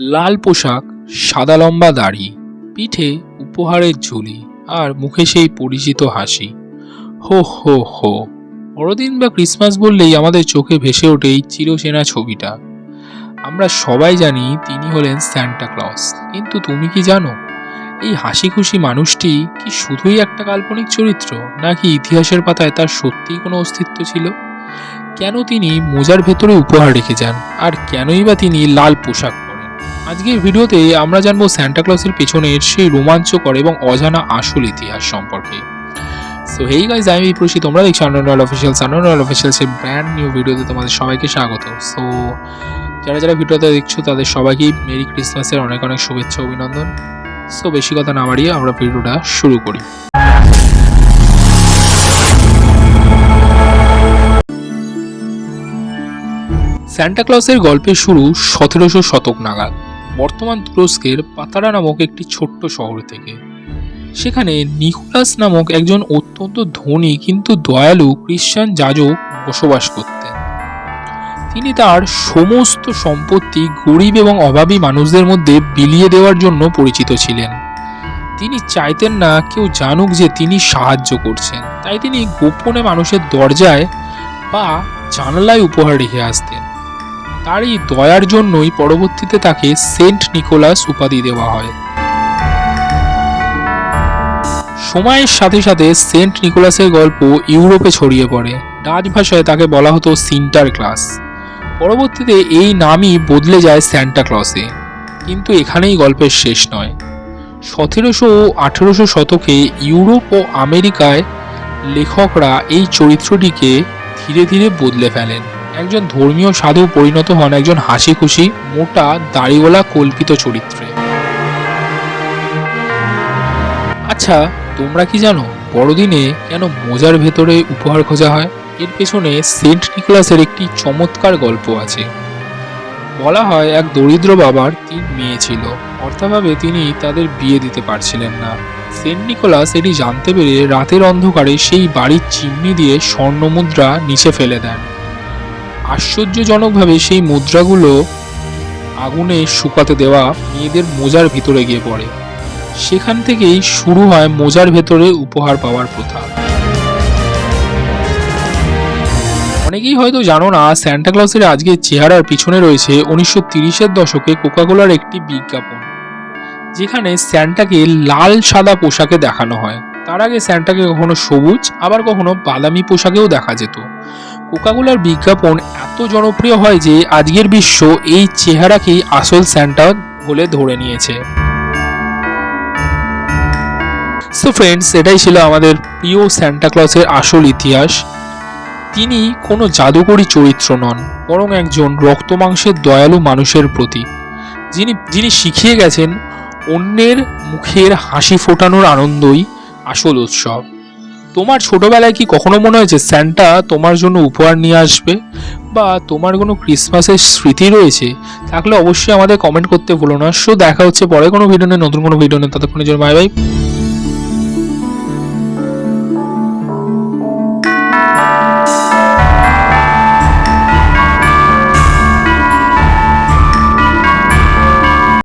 লাল পোশাক, সাদা লম্বা দাড়ি, পিঠে উপহারের ঝুলি আর মুখে সেই পরিচিত হাসি। হো হো হো। বড়দিন বা ক্রিসমাস বললেই আমাদের চোখে ভেসে ওঠে এই চিরচেনা ছবিটা। আমরা সবাই জানি তিনি হলেন স্যান্টা ক্লস। কিন্তু তুমি কি জানো, এই হাসি খুশি মানুষটি কি শুধুই একটা কাল্পনিক চরিত্র, নাকি ইতিহাসের পাতায় তার সত্যিই কোনো অস্তিত্ব ছিল? কেন তিনি মোজার ভেতরে উপহার রেখে যান, আর কেনই বা তিনি লাল পোশাক আজকের ভিডিওতে আমরা জানব স্যান্টা ক্লসের পেছনের সেই রোমাঞ্চকর এবং অজানা আসল ইতিহাস সম্পর্কে। সো হেই গাইজ আমি বিপ্রসি তোমরা দেখছ আনন্দ অফিসিয়াল আনন্দ অফিসিয়ালসের ব্র্যান্ড নিউ ভিডিওতে তোমাদের সবাইকে স্বাগত। সো যারা যারা ভিডিওতে দেখছ, তাদের সবাইকেই মেরি ক্রিসমাসের অনেক অনেক শুভেচ্ছা, অভিনন্দন। সো বেশি কথা না বাড়িয়ে আমরা ভিডিওটা শুরু করি। স্যান্টা ক্লসের গল্পের শুরু সতেরোশো শতক নাগাদ। বর্তমান তুরস্কের পাতারা নামক একটি ছোট্ট শহর থেকে। সেখানে নিকোলাস নামক একজন অত্যন্ত ধনী কিন্তু দয়ালু খ্রিস্টান যাজক বসবাস করতেন। তিনি তার সমস্ত সম্পত্তি গরিব এবং অভাবী মানুষদের মধ্যে বিলিয়ে দেওয়ার জন্য পরিচিত ছিলেন। তিনি চাইতেন না কেউ জানুক যে তিনি সাহায্য করছেন। তাই তিনি গোপনে মানুষের দরজায় বা জানালায় উপহার রেখে আসতেন। তার এই দয়ার জন্যই পরবর্তীতে তাকে সেন্ট নিকোলাস উপাধি দেওয়া হয়। সময়ের সাথে সাথে সেন্ট নিকোলাসের গল্প ইউরোপে ছড়িয়ে পড়ে। ডাচ ভাষায় তাকে বলা হতো সিন্টার ক্লাস। পরবর্তীতে এই নামই বদলে যায় স্যান্টা ক্লসে। কিন্তু এখানেই গল্পের শেষ নয়। সতেরোশো ও আঠেরোশো শতকে ইউরোপ ও আমেরিকায় লেখকরা এই চরিত্রটিকে ধীরে ধীরে বদলে ফেলেন। একজন ধর্মীয় সাধু পরিণত হন একজন হাসি খুশি মোটা, দাড়িওয়ালা, কল্পিত চরিত্রে। আচ্ছা তোমরা কি জানো, বড়দিনে কেন মোজার ভেতরে উপহার খোঁজা হয়? এর পেছনে সেন্ট নিকোলাসের একটি চমৎকার গল্প আছে। বলা হয়, এক দরিদ্র বাবার তিন মেয়ে ছিল। অর্থাভাবে তিনি তাদের বিয়ে দিতে পারছিলেন না। সেন্ট নিকোলাস এটি জানতে পেরে রাতের অন্ধকারে সেই বাড়ির চিমনি দিয়ে স্বর্ণ মুদ্রা নিচে ফেলে দেন। আশ্চর্যজনকভাবে সেই মুদ্রাগুলো আগুনে শুকাতে দেওয়া মেয়েদের মোজার ভিতরে গিয়ে পড়ে। সেখান থেকেই শুরু হয় মোজার ভেতরে উপহার পাওয়ার প্রথা। অনেকেই হয়তো জানো না স্যান্টা ক্লসের আজকের চেহারার পিছনে রয়েছে উনিশশো তিরিশের দশকে কোকাকোলার একটি বিজ্ঞাপন, যেখানে স্যান্টাকে লাল সাদা পোশাকে দেখানো হয়। তার আগে স্যান্টাকে কখনো সবুজ, আবার কখনো বাদামি পোশাকেও দেখা যেত। কোকাকোলার বিজ্ঞাপন এত জনপ্রিয় হয় যে আজকের বিশ্ব এই চেহারাকেই আসল স্যান্টা বলে ধরে নিয়েছে। সো ফ্রেন্ডস এটাই ছিল আমাদের প্রিয় স্যান্টা ক্লসের আসল ইতিহাস। তিনি কোনো জাদুকরী চরিত্র নন, বরং একজন রক্তমাংসের দয়ালু মানুষের প্রতীক যিনি যিনি শিখিয়ে গেছেন অন্যের মুখের হাসি ফোটানোর আনন্দই আসল উৎসব। তোমার ছোটবেলায় কি কখনো মনে হয়েছে স্যান্টা তোমার জন্য উপহার নিয়ে আসবে? বা তোমার কোনো ক্রিসমাসের স্মৃতি রয়েছে? থাকলে অবশ্যই আমাদের কমেন্ট করতে ভুলো না। সো দেখা হচ্ছে পরে কোনো ভিডিও নেই নতুন কোনো ভিডিও নিয়ে। ততক্ষণের জন্য বাই বাই